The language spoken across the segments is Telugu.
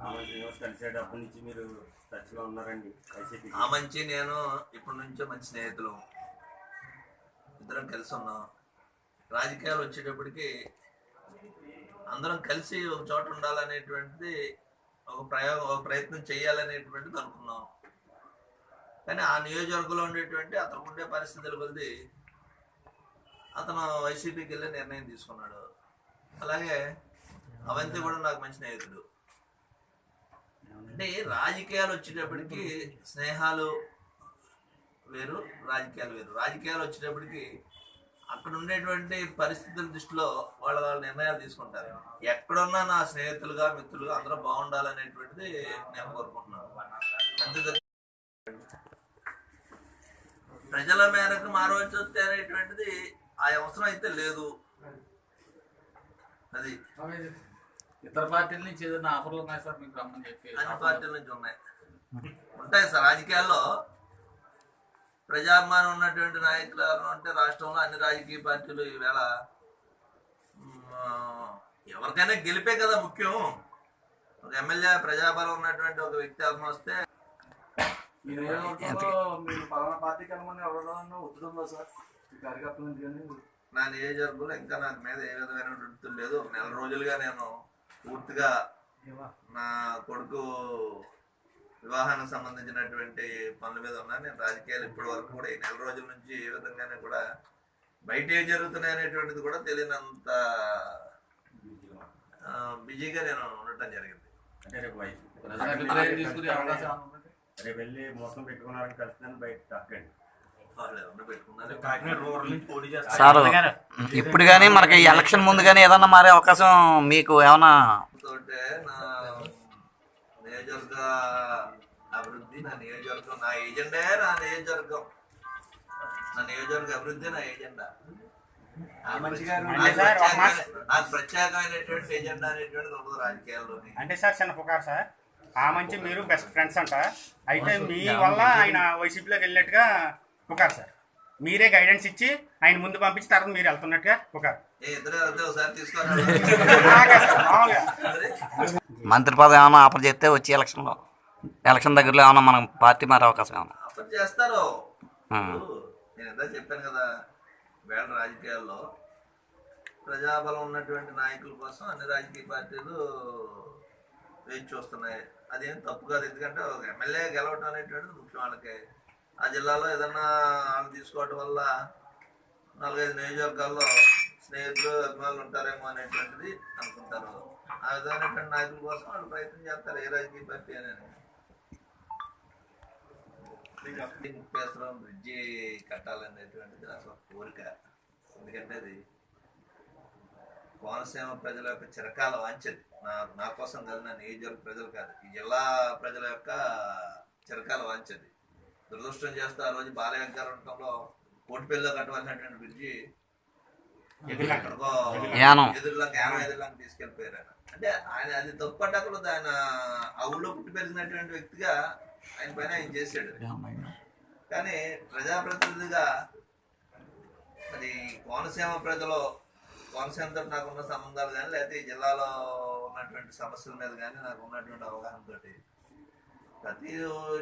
నుంచి మీరు టచ్లో ఉన్నారండి వైసీపీ ఆ మంచి నేను ఇప్పటి నుంచే మంచి స్నేహితులు. ఇద్దరం కలిసి ఉన్నాం. రాజకీయాలు వచ్చేటప్పటికి అందరం కలిసి ఒక చోట ఉండాలనేటువంటిది ఒక ప్రయోగం ఒక ప్రయత్నం చేయాలనేటువంటిది అనుకున్నాం. కానీ ఆ నియోజకవర్గంలో ఉండేటువంటి అతను ఉండే పరిస్థితుల కొద్ది అతను వైసీపీకి వెళ్ళి నిర్ణయం తీసుకున్నాడు. అలాగే అవంతి కూడా నాకు మంచి స్నేహితుడు. అంటే రాజకీయాలు వచ్చేటప్పటికి స్నేహాలు వేరు రాజకీయాలు వేరు. రాజకీయాలు వచ్చేటప్పటికి అక్కడ ఉండేటువంటి పరిస్థితుల దృష్టిలో వాళ్ళ వాళ్ళ నిర్ణయాలు తీసుకుంటారు. ఎక్కడున్నా నా స్నేహితులుగా మిత్రులుగా అందరూ బాగుండాలనేటువంటిది నేను కోరుకుంటున్నాను. అంతే ప్రజల మేరకు మారవలసి వస్తే అనేటువంటిది ఆ అవసరం అయితే లేదు. అది ఇతర పార్టీల నుంచి ఏదైనా ఆఫర్లు ఉన్నాయి సార్? మీకు రమ్మని చెప్పి అన్ని పార్టీల నుంచి ఉన్నాయి. ఉంటాయి సార్. రాజకీయాల్లో ప్రజాభిమానం ఉన్నటువంటి నాయకులు ఎవరు అంటే రాష్ట్రంలో అన్ని రాజకీయ పార్టీలు ఈవేళ ఎవరికైనా గెలిపే కదా ముఖ్యం. ఒక ఎమ్మెల్యే ప్రజాబలం ఉన్నటువంటి ఒక వ్యక్తి ఎవరిని వస్తే ఈ నియోజకవర్గంలో మీరు పలానా పార్టీకి వెళ్ళమని ఎవరైనా ఒత్తిడి ఉందా సార్? ఈ కార్యకర్తల నుంచి కానీ? నా నియోజకవర్గంలో ఇంకా నాకు మీద ఏ విధమైన వృత్తులు లేదు. నెల రోజులుగా నేను పూర్తిగా నా కొడుకు వివాహానికి సంబంధించినటువంటి పనుల మీద ఉన్నా నేను రాజకీయాలు ఇప్పటి వరకు కూడా ఈ నెల రోజుల నుంచి ఏ విధంగానే కూడా బయట ఏం జరుగుతున్నాయి అనేటువంటిది కూడా తెలియనంత బిజీగా నేను ఉండటం జరిగింది. అంటే రేపు వెళ్ళి మోసం పెట్టుకున్నారని కలిసిందని బయట తక్కండి సార్ ఇప్పుడు కానీ మనకి ఎలక్షన్ ముందు కానీ ఏదన్నా మారే అవకాశం మీకు ఏమన్నా? అభివృద్ధి నా నియోజకవర్గం నా ఏజెండే నా నియోజకవర్గం. నా నియోజకవర్గ అభివృద్ధి నా ఏజెండా. నాకు ప్రత్యేకమైనటువంటి ఉండదు రాజకీయాల్లోని. అంటే సార్ చిన్న పుకారు సార్. ఆ మంచి మీరు బెస్ట్ ఫ్రెండ్స్ అంట. అయితే మీ వల్ల ఆయన వైసీపీలోకి వెళ్ళినట్టుగా పుకారు సార్. మీరే గైడెన్స్ ఇచ్చి ఆయన ముందు పంపించి తర్వాత మీరు వెళ్తున్నట్టుగా పుకారు మామూలుగా మంత్రి పదవి ఏమైనా ఆఫర్ చేస్తే వచ్చే ఎలక్షన్లో ఎలక్షన్ దగ్గరలో ఏమన్నా మనం పార్టీ మారే అవకాశం ఏమన్నా? అప్పుడు చేస్తారు. నేను ఎంత చెప్పాను కదా వేళ రాజకీయాల్లో ప్రజాబలం ఉన్నటువంటి నాయకుల కోసం అన్ని రాజకీయ పార్టీలు వేచి చూస్తున్నాయి. అదేం తప్పు కాదు ఎందుకంటే ఒక ఎమ్మెల్యే గెలవటం అనేటువంటిది ముఖ్యం వాళ్ళకి ఆ జిల్లాలో ఏదన్నా వాళ్ళు తీసుకోవటం వల్ల నాలుగైదు నియోజకవర్గాల్లో స్నేహితులు అభిమానులు ఉంటారేమో అనేటువంటిది అనుకుంటారు. ఆ విధమైనటువంటి నాయకుల కోసం వాళ్ళు ప్రయత్నం చేస్తారు. ఏ రాజకీయ పార్టీ అనేది ముక్తేశ్వరం బ్రిడ్జి కట్టాలనేటువంటిది నాకు ఒక కోరిక. ఎందుకంటే అది కోనసీమ ప్రజల యొక్క చిరకాల వాంఛది నా నా కోసం కాదు నా నియోజకవర్గ ప్రజలు కాదు. ఈ జిల్లా ప్రజల యొక్క చిరకాల వాంఛది దురదృష్టం చేస్తూ ఆ రోజు ఉండటంలో కోటిపల్లిలో కట్టవలసినటువంటి బ్రిడ్జి ఎక్కడికో. ఎదురులా జ్ఞానం ఎదురులాగా తీసుకెళ్ళిపోయారు ఆయన. అంటే ఆయన అది తప్పటకులు ఆయన ఆ ఊళ్ళో పుట్టి పెరిగినటువంటి వ్యక్తిగా ఆయన పైన ఆయన చేశాడు కానీ ప్రజాప్రతినిధిగా అది కోనసీమ ప్రజలు కోనసీమతో నాకున్న సంబంధాలు కానీ లేకపోతే ఈ జిల్లాలో ఉన్నటువంటి సమస్యల మీద కానీ నాకు ఉన్నటువంటి అవగాహనతో ప్రతి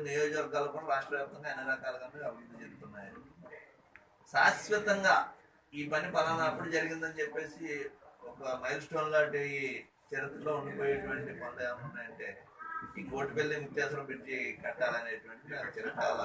నియోజకవర్గాలు కూడా రాష్ట్ర వ్యాప్తంగా అన్ని రకాలుగా అభివృద్ధి చెందుతున్నాయి. శాశ్వతంగా ఈ పని పలానా అప్పుడు జరిగిందని చెప్పేసి ఒక మైల్ స్టోన్ లాంటి చరిత్రలో ఉండిపోయేటువంటి పనులు ఏమైనా ఈ కోటిపల్లి ముత్యాసరం పెట్టి కట్టాలనేటువంటి నాకు చిరకాల